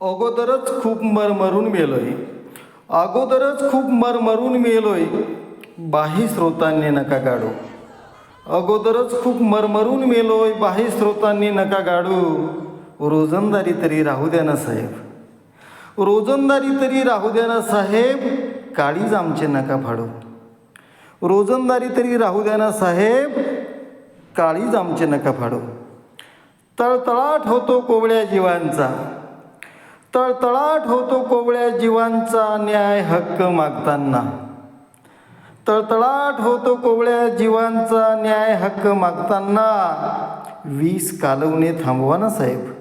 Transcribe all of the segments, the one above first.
अगोदरच खूप मरमरून मेलोय. अगोदरच खूप मरमरून मेलोय. बाही स्रोतांनी नका गाडू. अगोदरच खूप मरमरून मेलोय. बाही स्रोतांनी नका गाडू. रोजंदारी तरी राहू द्या ना साहेब. रोजंदारी तरी राहू द्या ना साहेब. काळीज आमचे नका फाडू. रोजंदारी तरी राहू द्या ना साहेब. काळीज आमचे नका फाडू. तळतळाट होतो कोवळ्या जीवांचा. तळतळाट होतो कोवळ्या जीवांचा न्याय हक्क मागताना. तळतळाट होतो कोवळ्या जीवांचा न्याय हक्क मागताना. वीस कालवणे थांबवा ना साहेब.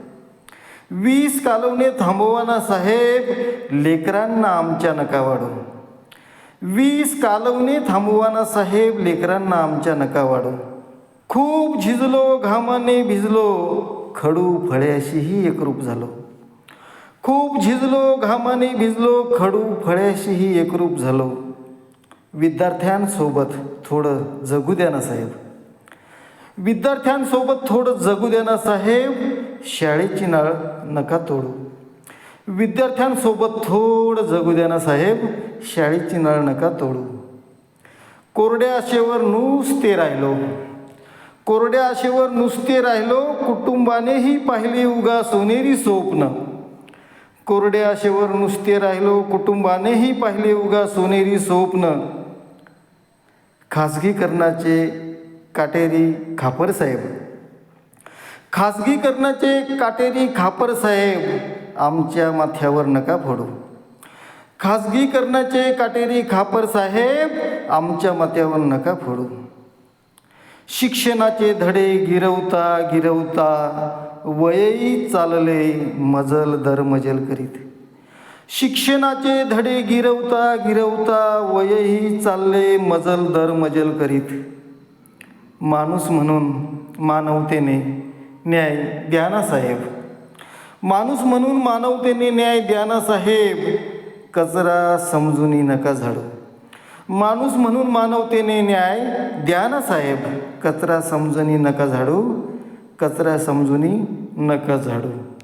वीस कालवणे थांबवा ना साहेब लेकरांना आमच्या नका वाढू. वीस कालवणे थांबवा ना साहेब लेकरांना आमच्या नका वाढू. खूप झिजलो घामाने भिजलो खडू फळ्याशीही एकरूप झालो. खूप झिजलो घामाने भिजलो खडू फळ्याशीही एकरूप झालो. विद्यार्थ्यांसोबत थोडं जगू द्या ना साहेब. विद्यार्थ्यांसोबत थोडं जगू द्या ना साहेब शाळेची नाळ नका तोडू. विद्यार्थ्यांसोबत थोडं जगू द्या ना साहेब शाळेची नाळ नका तोडू. कोरड्या आशेवर नुसते राहिलो. कोरड्या आशेवर नुसते राहिलो कुटुंबानेही पाहिले उगा सोनेरी स्वप्न. कोरड्या आशेवर नुसते राहिलो कुटुंबानेही पाहिले उगा सोनेरी स्वप्न. खाजगीकरणाचे काटेरी खापर साहेब. खाजगीकरणाचे काटेरी खापर साहेब आमच्या माथ्यावर नका फोडू. खाजगीकरणाचे काटेरी खापर साहेब आमच्या माथ्यावर नका फोडू. शिक्षणाचे धडे गिरवता गिरवता वयही चालले मजल दर मजल करीत. शिक्षणाचे धडे गिरवता गिरवता वयही चालले मजल दर मजल करीत. माणूस म्हणून मानवतेने न्याय द्या माणूस म्हणून मानवतेने न्याय द्या कचरा समजूनही नका झाडू. माणूस म्हणून मानवतेने न्याय द्या ना साहेब. कचरा समजुनी नका झाडू. कचरा समजुनी नका झाडू.